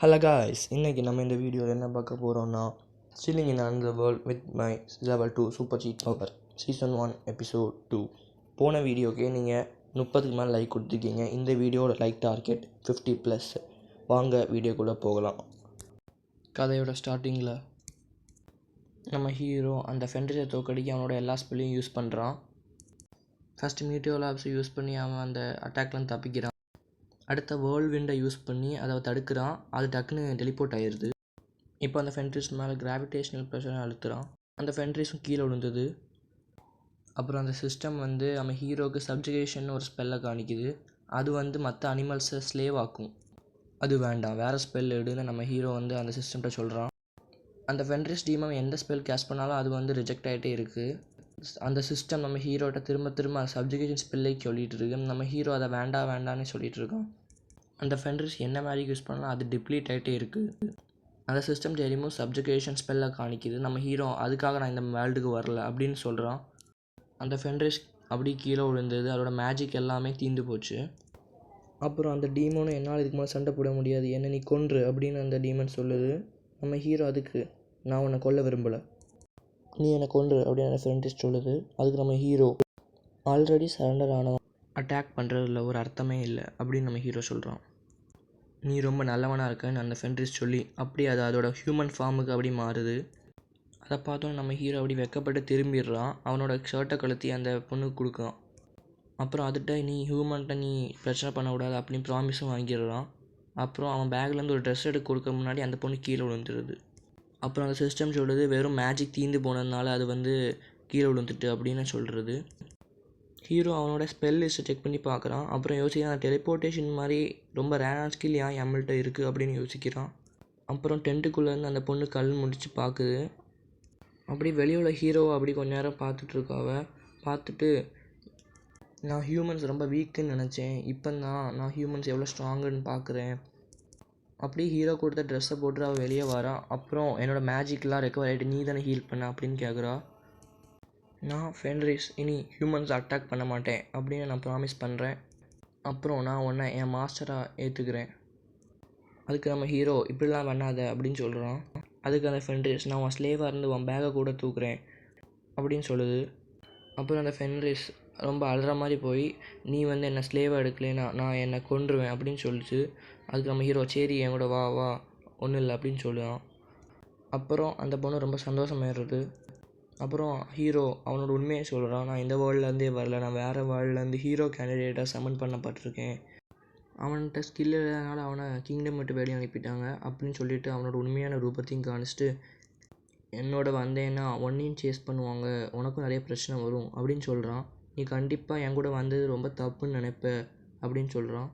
Hello guys இன்றைக்கி நம்ம இந்த வீடியோவில் என்ன பார்க்க போகிறோம்னா stealing in under world with my level two super cheat power season one episode two போன வீடியோக்கே நீங்கள் முப்பதுக்கு மேலே லைக் கொடுத்துருக்கீங்க. இந்த வீடியோட லைக் டார்கெட் ஃபிஃப்டி ப்ளஸ் வாங்க வீடியோக்குள்ளே போகலாம். கதையோட ஸ்டார்டிங்கில் நம்ம ஹீரோ அந்த ஃபென்ட்ரிஸை தோக்கடிக்க அவனோட எல்லா ஸ்பெல்லையும் யூஸ் பண்ணுறான் ஃபஸ்ட்டு மீட்டியோ லேப்ஸை யூஸ் பண்ணி அவன் அந்த அட்டாக்லேருந்து தப்பிக்கிறான். அடுத்த வேர்ல்ட் விண்டை யூஸ் பண்ணி அதை தடுக்கிறான். அது டக்குன்னு டெலிபோர்ட் ஆயிடுது இப்போ அந்த ஃபென்ட்ரிஸ் மேலே கிராவிடேஷனல் ப்ரெஷரை அழுத்துறான். அந்த ஃபென்ட்ரிஸும் கீழே விழுந்தது. அப்புறம் அந்த சிஸ்டம் வந்து நம்ம ஹீரோவுக்கு சப்ஜுகேஷன் ஒரு ஸ்பெல்லை காணிக்குது. அது வந்து மற்ற அனிமல்ஸை ஸ்லேவ் ஆக்கும். அது வேண்டாம். வேறு ஸ்பெல் எடுன்னு நம்ம ஹீரோ வந்து அந்த சிஸ்டம்கிட்ட சொல்கிறான் அந்த ஃபென்ட்ரிஸ் டீமம் எந்த ஸ்பெல் கேஷ் பண்ணாலும் அது வந்து ரிஜெக்ட் ஆகிட்டே இருக்குது அந்த சிஸ்டம் நம்ம ஹீரோட்ட திரும்ப திரும்ப சப்ஜுகேஷன் ஸ்பெல்லை சொல்லிகிட்டு இருக்கு. நம்ம ஹீரோ அதை வேண்டாம் வேண்டான்னு சொல்லிகிட்டு இருக்கோம் அந்த ஃபெண்டர்ஸ் என்ன மாதிரி யூஸ் பண்ணலாம் அது டிப்ளீட் ஆகிட்டே இருக்குது அந்த சிஸ்டம் தெரியுமோ சப்ஜுகேஷன் ஸ்பெல்லை காணிக்குது. நம்ம ஹீரோ அதுக்காக நான் இந்த வேர்ல்டுக்கு வரல அப்படின்னு சொல்கிறான் அந்த ஃபெண்டர்ஸ் அப்படி கீழே விழுந்தது. அதோட மேஜிக் எல்லாமே தீந்து போச்சு. அப்புறம் அந்த டீமோனும் என்னால் இதுக்கு மேலே சண்டை போட முடியாது. என்ன நீ கொன்று அப்படின்னு அந்த டீமன் சொல்லுது. நம்ம ஹீரோ அதுக்கு நான் உன்னை கொல்ல விரும்பலை. நீ என்னை கொன்று அப்படின்னு அந்த ஃப்ரெண்டிஸ்ட் சொல்லுது. அதுக்கு நம்ம ஹீரோ ஆல்ரெடி சரண்டர் ஆனவன். அட்டாக் பண்ணுறதுல ஒரு அர்த்தமே இல்லை அப்படின்னு நம்ம ஹீரோ சொல்கிறான் நீ ரொம்ப நல்லவனாக இருக்கன்னு அந்த ஃபென்ட்ரிஸ் சொல்லி அப்படி அது அதோட ஹியூமன் ஃபார்முக்கு அப்படி மாறுது. அதை பார்த்தோம் நம்ம ஹீரோ அப்படி வெக்கப்பட்டு திரும்பிடுறான். அவனோட ஷர்ட்டை கழுத்தி அந்த பொண்ணுக்கு கொடுக்கான் அப்புறம் அதுகிட்ட நீ ஹியூமன்கிட்ட நீ பிரச்சனை பண்ணக்கூடாது அப்படின்னு ப்ராமிஸும் வாங்கிடுறான். அப்புறம் அவன் பேக்லேருந்து ஒரு ட்ரெஸ் எடுக்க கொடுக்க முன்னாடி அந்த பொண்ணு கீழே விழுந்துருது. அப்புறம் அந்த சிஸ்டம் சொல்கிறது வெறும் மேஜிக் தீந்து போனதுனால அது வந்து கீழே விழுந்துட்டு அப்படின்னு சொல்கிறது ஹீரோ அவனோட ஸ்பெல் லிஸ்ட்டை செக் பண்ணி பார்க்குறான். அப்புறம் யோசிக்கிறான் டெலிபோர்ட்டேஷன் மாதிரி ரொம்ப ரேரான ஸ்கில் ஏன் எம்எல்கிட்ட இருக்குது அப்படின்னு யோசிக்கிறான். அப்புறம் டென்ட்டுக்குள்ளேருந்து அந்த பொண்ணு கல் முடிச்சு பார்க்குது. அப்படி வெளியுள்ள ஹீரோவை அப்படி கொஞ்ச நேரம் பார்த்துட்ருக்காவ பார்த்துட்டு நான் ஹியூமன்ஸ் ரொம்ப வீக்குன்னு நினச்சேன். இப்போ தான் நான் ஹியூமன்ஸ் எவ்வளோ ஸ்ட்ராங்குன்னு பார்க்குறேன். அப்படி ஹீரோ கொடுத்த ட்ரெஸ்ஸை போட்டு அவள் வெளியே வரான் அப்புறம் என்னோடய மேஜிக்லாம் ரெக்கவர் ஆகிட்டு நீ தானே ஹீல் பண்ண அப்படின்னு கேட்குறா நான் ஃபென்ரிஸ் இனி ஹியூமன்ஸ் அட்டாக் பண்ண மாட்டேன் அப்படின்னு நான் ப்ராமிஸ் பண்ணுறேன் அப்புறம் நான் உன்னை என் மாஸ்டராக ஏற்றுக்கிறேன் அதுக்கு நம்ம ஹீரோ இப்படிலாம் பண்ணாத அப்படின்னு சொல்கிறான் அதுக்கு அந்த ஃபென்ரிஸ் நான் உன் ஸ்லேவாக இருந்து உன் பேகை கூட தூக்குறேன் அப்படின்னு சொல்லுது. அப்புறம் அந்த ஃபென்ரிஸ் ரொம்ப அழுற மாதிரி போய் நீ வந்து என்னை ஸ்லேவாக எடுக்கலைன்னா நான் என்னை கொன்றுவேன் அப்படின்னு சொல்லிச்சு. அதுக்கு நம்ம ஹீரோ சரி என் கூட வா வா ஒன்றும் இல்லை அப்படின்னு சொல்லுவான் அப்புறம் அந்த பொண்ணு ரொம்ப சந்தோஷமாயிடுறது. அப்புறம் ஹீரோ அவனோட உண்மையை சொல்கிறான் நான் இந்த வேர்ல்ட்லேருந்தே வரல. நான் வேறு வேர்ல்ட்லேருந்து ஹீரோ கேண்டிடேட்டாக சமன் பண்ணப்பட்டிருக்கேன். அவன்கிட்ட ஸ்கில் இல்லாதனால அவனை கிங்டம் விட்டு வெளியே அனுப்பிட்டாங்க. அப்படின்னு சொல்லிட்டு அவனோட உண்மையான ரூபத்தையும் காணிச்சிட்டு என்னோட வந்தேன்னா ஒன்னையும் சேஸ் பண்ணுவாங்க. உனக்கும் நிறைய பிரச்சனை வரும். அப்படின்னு சொல்கிறான் நீ கண்டிப்பாக என் கூட வந்தது ரொம்ப தப்புன்னு நினைப்ப. அப்படின்னு சொல்கிறான்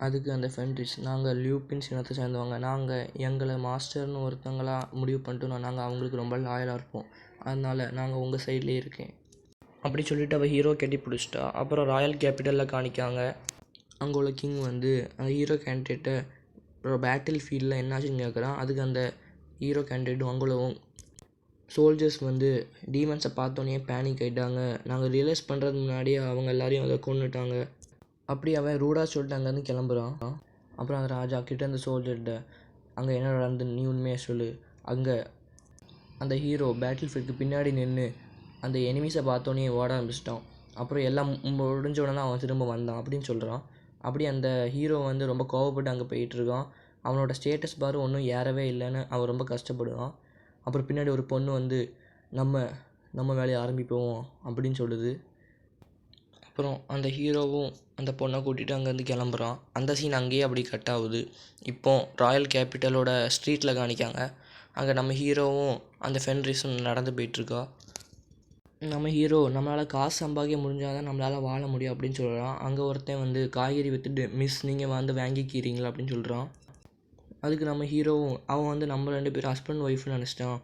அதுக்கு அந்த ஃபென்ட்ரிஸ் நாங்கள் லியூப்பின்ஸ் இனத்தை சேர்ந்தவங்க. நாங்கள் எங்களை மாஸ்டர்னு ஒருத்தங்களாக முடிவு பண்ணிட்டோம்னா நாங்கள் அவங்களுக்கு ரொம்ப லாயலாக இருப்போம். அதனால் நாங்கள் உங்கள் சைட்லேயே இருக்கேன். அப்படி சொல்லிட்டு அவள் ஹீரோ கட்டி பிடிச்சிட்டா. அப்புறம் ராயல் கேபிட்டலில் காணிக்காங்க. அங்கே உள்ள கிங் வந்து அந்த ஹீரோ கேண்டிடேட்டை பேட்டில் ஃபீல்டில் என்னாச்சுன்னு கேட்குறான் அதுக்கு அந்த ஹீரோ கேண்டிடேட்டும் அங்குள்ளவும் சோல்ஜர்ஸ் வந்து டீமன்ஸை பார்த்தோன்னே பேனிக் ஆகிட்டாங்க நாங்கள் ரியலைஸ் பண்ணுறதுக்கு முன்னாடியே அவங்க எல்லாரையும் அதை கொண்டுட்டாங்க அப்படி அவன் ரூடாக சொல்லிட்டு அங்கேருந்து கிளம்புறான். அப்புறம் அந்த ராஜா கிட்ட அந்த சோல்ஜர்கிட்ட அங்கே என்ன நடந்து நீ உண்மையாக சொல்லு. அங்கே அந்த ஹீரோ பேட்டில் ஃபீல்டுக்கு பின்னாடி நின்று அந்த எனிமீஸை பார்த்தோன்னே ஓட ஆரம்பிச்சிட்டான். அப்புறம் எல்லாம் முடிஞ்ச உடனே அவன் திரும்ப வந்தான் அப்படின்னு சொல்கிறான் அப்படி அந்த ஹீரோ வந்து ரொம்ப கோவப்பட்டு அங்கே போயிட்டுருக்கான் அவனோட ஸ்டேட்டஸ் பார் ஒன்றும் ஏறவே இல்லைன்னு அவன் ரொம்ப கஷ்டப்படுவான். அப்புறம் பின்னாடி ஒரு பொண்ணு வந்து நம்ம நம்ம வேலையை ஆரம்பிப்போம் அப்படின்னு சொல்லுது. அப்புறம் அந்த ஹீரோவும் அந்த பொண்ணை கூட்டிகிட்டு அங்கேருந்து கிளம்புறான். அந்த சீன் அங்கேயே அப்படி கட் ஆகுது. இப்போ ராயல் கேபிட்டலோட ஸ்ட்ரீட்டில் காணிக்காங்க அங்கே நம்ம ஹீரோவும் அந்த ஃபென்ரிஸும் நடந்து போயிட்டுருக்கா. நம்ம ஹீரோ நம்மளால் காசு சம்பாதிக்க முடிஞ்சால் தான் நம்மளால் வாழ முடியும் அப்படின்னு சொல்கிறான் அங்கே ஒருத்தன் வந்து காய்கறி விற்றுட்டு மிஸ் நீங்கள் வந்து வாங்கிக்கிறீங்களா? அப்படின்னு சொல்கிறான் அதுக்கு நம்ம ஹீரோவும் அவன் வந்து நம்ம ரெண்டு பேரும் ஹஸ்பண்ட் ஒய்ஃப்னு நினச்சிட்டான்.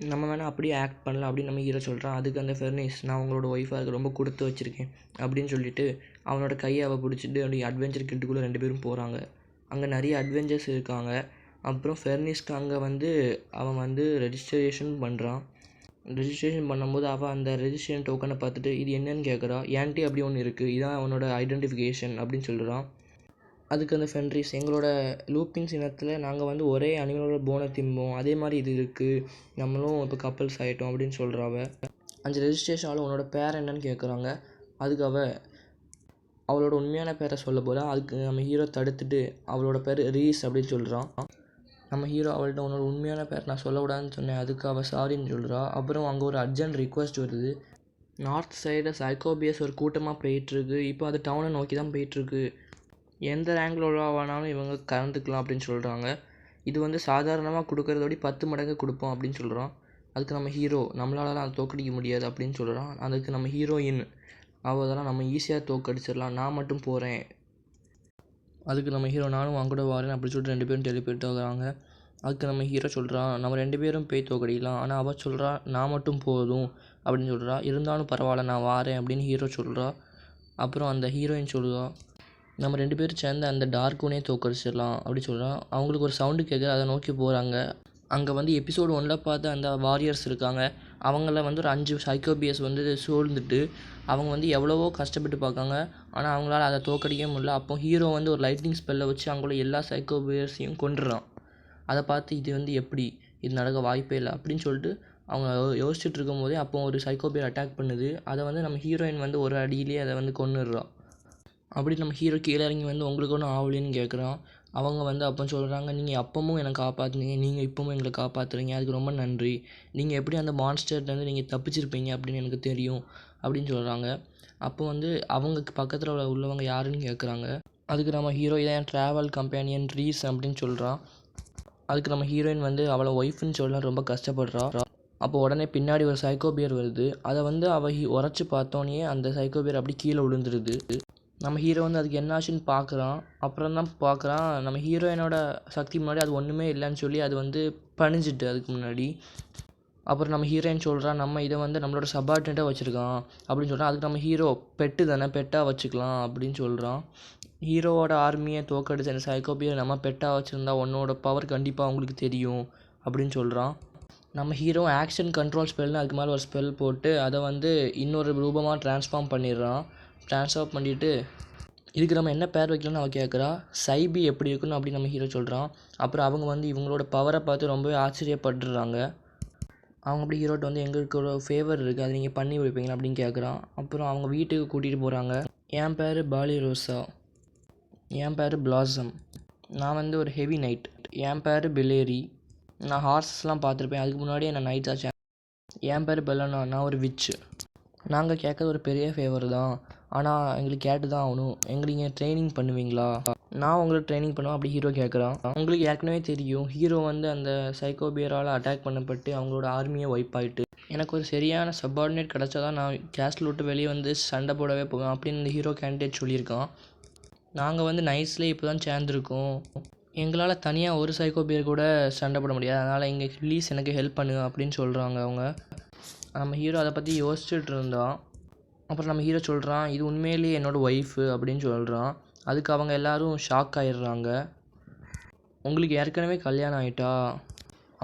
நம்ம வேணால் அப்படியே ஆக்ட் பண்ணலாம் அப்படின்னு நம்ம ஹீரோ சொல்கிறான் அதுக்கு அந்த ஃபெர்னிஸ் நான் உங்களோட ஒய்ஃபாக இருக்க ரொம்ப கொடுத்து வச்சுருக்கேன் அப்படின்னு சொல்லிட்டு அவனோட கையை அவள் பிடிச்சிட்டு அப்படி அட்வென்ச்சர் கிட்டுக்குள்ளே ரெண்டு பேரும் போகிறாங்க அங்கே நிறைய அட்வென்ச்சர்ஸ் இருக்காங்க. அப்புறம் ஃபெர்னிஸ்க்கு அங்கே வந்து அவன் வந்து ரெஜிஸ்ட்ரேஷன் பண்ணுறான் ரெஜிஸ்ட்ரேஷன் பண்ணும்போது அவள் அந்த ரெஜிஸ்ட்ரேஷன் டோக்கனை பார்த்துட்டு இது என்னன்னு கேட்குறா ஏன்ட்டி அப்படி ஒன்று இருக்குது இதான் அவனோட ஐடென்டிஃபிகேஷன் அப்படின்னு சொல்கிறான் அதுக்கு அந்த ஃபென்ரிஸ் எங்களோட லூப்பிங்ஸ் இனத்தில் நாங்கள் வந்து ஒரே அனிமலோட போனை திம்போம். அதே மாதிரி இது இருக்குது நம்மளும் இப்போ கப்பல்ஸ் ஆகிட்டோம் அப்படின்னு சொல்கிறா அஞ்சு ரெஜிஸ்ட்ரேஷனாலும் ரெஜிஸ்ட்ரேஷன் ஆள் உன்னோட பேர் என்னன்னு கேட்குறாங்க அதுக்கு அவ அவளோட உண்மையான பேரை சொல்ல போல அதுக்கு நம்ம ஹீரோ தடுத்துட்டு அவளோட பேர் ரீஸ் அப்படின்னு சொல்கிறான் நம்ம ஹீரோ அவள்கிட்ட உன்னோட உண்மையான பேர் நான் சொல்லக்கூடாதுன்னு சொன்னேன். அதுக்கு அவள் சாரின்னு சொல்கிறா அப்புறம் அங்கே ஒரு அர்ஜென்ட் ரிக்வஸ்ட் வருது. நார்த் சைடு சைக்கோபியஸ் ஒரு கூட்டமாக போயிட்டுருக்கு இப்போ அது டவுனை நோக்கி தான் போயிட்டுருக்கு எந்த ரேங்கில் வேணாலும் இவங்க கலந்துக்கலாம் அப்படின்னு சொல்கிறாங்க இது வந்து சாதாரணமாக கொடுக்கறதோட பத்து மடங்கு கொடுப்போம் அப்படின்னு சொல்கிறான் அதுக்கு நம்ம ஹீரோ நம்மளாலலாம் அதை தோக்கடிக்க முடியாது அப்படின்னு சொல்கிறான் அதுக்கு நம்ம ஹீரோயின் அவள் அதெல்லாம் நம்ம ஈஸியாக தோக்கடிச்சிடலாம் நான் மட்டும் போகிறேன் அதுக்கு நம்ம ஹீரோ நானும் அவங்க கூட வரேன் அப்படின்னு சொல்லிட்டு ரெண்டு பேரும் டெலிபேட் ஆகுறாங்க அதுக்கு நம்ம ஹீரோ சொல்கிறான் நம்ம ரெண்டு பேரும் போய் தோக்கடிக்கலாம் ஆனால் அவள் சொல்கிறா நான் மட்டும் போதும் அப்படின்னு சொல்கிறா இருந்தாலும் பரவாயில்ல நான் வாரேன் அப்படின்னு ஹீரோ சொல்கிறா அப்புறம் அந்த ஹீரோயின் சொல்லுவா நம்ம ரெண்டு பேரும் சேர்ந்து அந்த டார்க்குனே தோக்கடிச்சிடலாம் அப்படி சொல்கிறான் அவங்களுக்கு ஒரு சவுண்டு கேட்குது அதை நோக்கி போகிறாங்க அங்கே வந்து எபிசோடு ஒன்றில் பார்த்து அந்த வாரியர்ஸ் இருக்காங்க. அவங்கள வந்து ஒரு அஞ்சு சைக்கோபியஸ் வந்து சூழ்ந்துட்டு அவங்க வந்து எவ்வளவோ கஷ்டப்பட்டு பார்க்காங்க. ஆனால் அவங்களால அதை தோக்கடிக்க முடியல. அப்போ ஹீரோ வந்து ஒரு லைட்னிங் ஸ்பெல்லை வச்சு அவங்கள எல்லா சைக்கோபியர்ஸையும் கொண்டுறான் அதை பார்த்து இது வந்து எப்படி? இது நடக்க வாய்ப்பே இல்லை அப்படின்னு சொல்லிட்டு அவங்க யோசிச்சுட்டு இருக்கும் போதே அப்போ ஒரு சைக்கோபியர் அட்டாக் பண்ணுது. அதை வந்து நம்ம ஹீரோயின் வந்து ஒரு அடியிலேயே அதை வந்து கொன்னுடுறான். அப்படி நம்ம ஹீரோ கீழே இறங்கி வந்து உங்களுக்கு ஒன்றும் ஆகலைன்னு கேட்குறான் அவங்க வந்து அப்போ சொல்கிறாங்க நீங்கள் அப்பவும் என்னை காப்பாற்றுனீங்க நீங்கள் இப்போவும் எங்களை காப்பாற்றுறீங்க அதுக்கு ரொம்ப நன்றி. நீங்கள் எப்படி அந்த மான்ஸ்டர்லேருந்து நீங்கள் தப்பிச்சிருப்பீங்க அப்படின்னு எனக்கு தெரியும் அப்படின்னு சொல்கிறாங்க அப்போ வந்து அவங்களுக்கு பக்கத்தில் உள்ள உள்ளவங்க யாருன்னு கேட்குறாங்க அதுக்கு நம்ம ஹீரோ இதான் ட்ராவல் கம்பேனியன் ரீஸ் அப்படின்னு சொல்கிறான் அதுக்கு நம்ம ஹீரோயின் வந்து அவளை ஒய்ஃப்னு சொல்ல ரொம்ப கஷ்டப்படுறா. அப்போ உடனே பின்னாடி ஒரு சைக்கோபியர் வருது. அதை வந்து அவள் ஹீ உரைச்சி பார்த்தோன்னே அந்த சைக்கோபியர் அப்படி கீழே விழுந்துருது. நம்ம ஹீரோ வந்து அதுக்கு என்னாச்சுன்னு பார்க்குறான். அப்புறம் தான் பார்க்குறான். நம்ம ஹீரோயினோட சக்தி முன்னாடி அது ஒன்றுமே இல்லைன்னு சொல்லி அது வந்து பணிஞ்சிட்டு அதுக்கு முன்னாடி. அப்புறம் நம்ம ஹீரோயின் சொல்கிறா நம்ம இதை வந்து நம்மளோட சபார்டினேட்டாக வச்சுருக்கான் அப்படின்னு சொல்கிறான் அதுக்கு நம்ம ஹீரோ பெட்டு தானே பெட்டாக வச்சுக்கலாம் அப்படின்னு சொல்கிறான் ஹீரோவோட ஆர்மியை தோக்கடிச்ச அந்த சைக்கோபியை நம்ம பெட்டாக வச்சுருந்தா உன்னோட பவர் கண்டிப்பாக அவங்களுக்கு தெரியும் அப்படின்னு சொல்கிறான் நம்ம ஹீரோ ஆக்ஷன் கண்ட்ரோல் ஸ்பெல்னு அதுக்கு மேலே ஒரு ஸ்பெல் போட்டு அதை வந்து இன்னொரு ரூபமாக ட்ரான்ஸ்ஃபார்ம் பண்ணிடுறான். ட்ரான்ஸ்ஃபர் பண்ணிவிட்டு இதுக்கு நம்ம என்ன பேர் வைக்கலாம்னு அவள் கேட்குறா சைபி எப்படி இருக்குன்னு அப்படி நம்ம ஹீரோ சொல்கிறான் அப்புறம் அவங்க வந்து இவங்களோட பவரை பார்த்து ரொம்பவே ஆச்சரியப்படுறாங்க அவங்க அப்படி ஹீரோட்ட வந்து எங்களுக்கு ஒரு ஃபேவர் இருக்குது அதை நீங்கள் பண்ணி வைப்பீங்களா அப்படின்னு கேட்குறான் அப்புறம் அவங்க வீட்டுக்கு கூட்டிகிட்டு போகிறாங்க என் பேர் பாலி ரோசா. என் பேர் பிளாசம் நான் வந்து ஒரு ஹெவி நைட் என் பேர் பிலேரி நான் ஹார்ஸஸ்லாம் பார்த்துருப்பேன். அதுக்கு முன்னாடியே நான் நைட் ஆச்சு என் பேர் பெல்லனா நான் ஒரு விச்சு நாங்கள் கேட்குறது ஒரு பெரிய ஃபேவர் தான். ஆனால் எங்களுக்கு கேட்டு தான் ஆகணும். எங்களுக்கு நீங்கள் ட்ரைனிங் பண்ணுவீங்களா? நான் உங்களுக்கு ட்ரைனிங் பண்ணுவேன். அப்படி ஹீரோ கேட்குறான் உங்களுக்கு ஏற்கனவே தெரியும். ஹீரோ வந்து அந்த சைக்கோபியரால் அட்டாக் பண்ணப்பட்டு அவங்களோட ஆர்மியை ஒய்ப் ஆகிட்டு எனக்கு ஒரு சரியான சப்பார்டினேட் கிடச்சா தான் நான் கேஸ்டில் விட்டு வெளியே வந்து சண்டை போடவே போவேன் அப்படின்னு இந்த ஹீரோ கேண்டிடேட் சொல்லியிருக்கான். நாங்கள் வந்து நைட்ஸ்லேயே இப்போ தான் சேர்ந்துருக்கோம். எங்களால் தனியாக ஒரு சைக்கோபியர் கூட சண்டை போட முடியாது. அதனால் இங்கே ப்ளீஸ் எனக்கு ஹெல்ப் பண்ணுங்க அப்படின்னு சொல்கிறாங்க அவங்க. நம்ம ஹீரோ அதை பற்றி யோசிச்சுட்டு இருந்தோம் அப்புறம் நம்ம ஹீரோ சொல்கிறான் இது உண்மையிலேயே என்னோடய ஒய்ஃபு அப்படின்னு சொல்கிறான் அதுக்கு அவங்க எல்லோரும் ஷாக் ஆயிடுறாங்க. உங்களுக்கு ஏற்கனவே கல்யாணம் ஆகிட்டா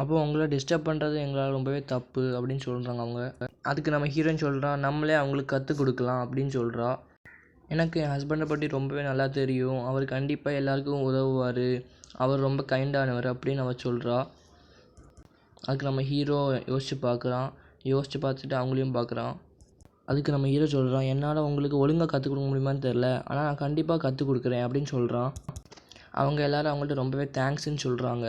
அப்போ உங்களை டிஸ்டர்ப் பண்ணுறது எங்களால் ரொம்பவே தப்பு அப்படின்னு சொல்கிறாங்க அவங்க. அதுக்கு நம்ம ஹீரோன்னு சொல்கிறான் நம்மளே அவங்களுக்கு கற்றுக் கொடுக்கலாம் அப்படின்னு சொல்கிறா எனக்கு என் ஹஸ்பண்டை பற்றி ரொம்பவே நல்லா தெரியும். அவர் கண்டிப்பாக எல்லாருக்கும் உதவுவார். அவர் ரொம்ப கைண்டானவர் அப்படின்னு அவர் சொல்கிறா அதுக்கு நம்ம ஹீரோ யோசித்து பார்க்குறான் யோசித்து பார்த்துட்டு அவங்களையும் பார்க்குறான் அதுக்கு நம்ம ஹீரோ சொல்கிறான் என்னால் உங்களுக்கு ஒழுங்காக கற்றுக் கொடுக்க முடியுமான்னு தெரில ஆனால் நான் கண்டிப்பாக கற்றுக் கொடுக்குறேன் அப்படின்னு சொல்கிறான் அவங்க எல்லோரும் அவங்கள்ட்ட ரொம்பவே தேங்க்ஸுன்னு சொல்கிறாங்க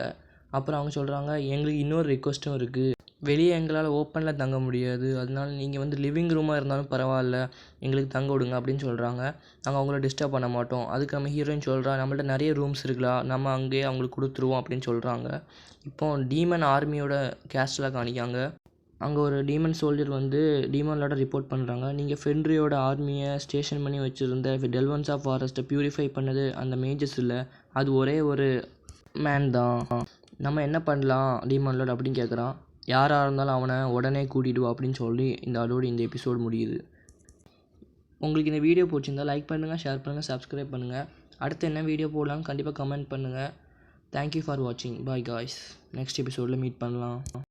அப்புறம் அவங்க சொல்கிறாங்க எங்களுக்கு இன்னொரு ரிக்வஸ்ட்டும் இருக்குது வெளியே எங்களால் ஓப்பனில் தங்க முடியாது. அதனால நீங்கள் வந்து லிவிங் ரூமாக இருந்தாலும் பரவாயில்ல எங்களுக்கு தங்க விடுங்க அப்படின்னு சொல்கிறாங்க நாங்கள் அவங்கள டிஸ்டர்ப் பண்ண மாட்டோம். அதுக்கு நம்ம ஹீரோயின் சொல்கிறா நம்மள்ட்ட நிறைய ரூம்ஸ் இருக்கலாம் நம்ம அங்கேயே அவங்களுக்கு கொடுத்துருவோம் அப்படின்னு சொல்கிறாங்க இப்போ டீமன் ஆர்மியோட கேஸ்டில் காணிக்காங்க அங்கே ஒரு டீமன் சோல்ஜர் வந்து டீமனோட ரிப்போர்ட் பண்ணுறாங்க நீங்கள் ஃபென்ரியோட ஆர்மியை ஸ்டேஷன் பண்ணி வச்சுருந்த டெல்வன்ஸ் ஆஃப் ஃபாரஸ்ட்டை ப்யூரிஃபை பண்ணது அந்த மேஜஸ் இல்லை. அது ஒரே ஒரு மேன் தான். நம்ம என்ன பண்ணலாம் டீமன் அப்படின்னு கேட்குறான் யாராக இருந்தாலும் அவனை உடனே கூட்டிட்டு வா அப்படின்னு சொல்லி இந்த அதோடு இந்த எபிசோட் முடியுது. உங்களுக்கு இந்த வீடியோ பிடிச்சிருந்தா லைக் பண்ணுங்கள் ஷேர் பண்ணுங்கள் சப்ஸ்கிரைப் பண்ணுங்கள் அடுத்து என்ன வீடியோ போடலாம்னு கண்டிப்பாக கமெண்ட் பண்ணுங்கள் தேங்க்யூ ஃபார் வாட்சிங் பாய் காய்ஸ் நெக்ஸ்ட் எபிசோடில் மீட் பண்ணலாம்.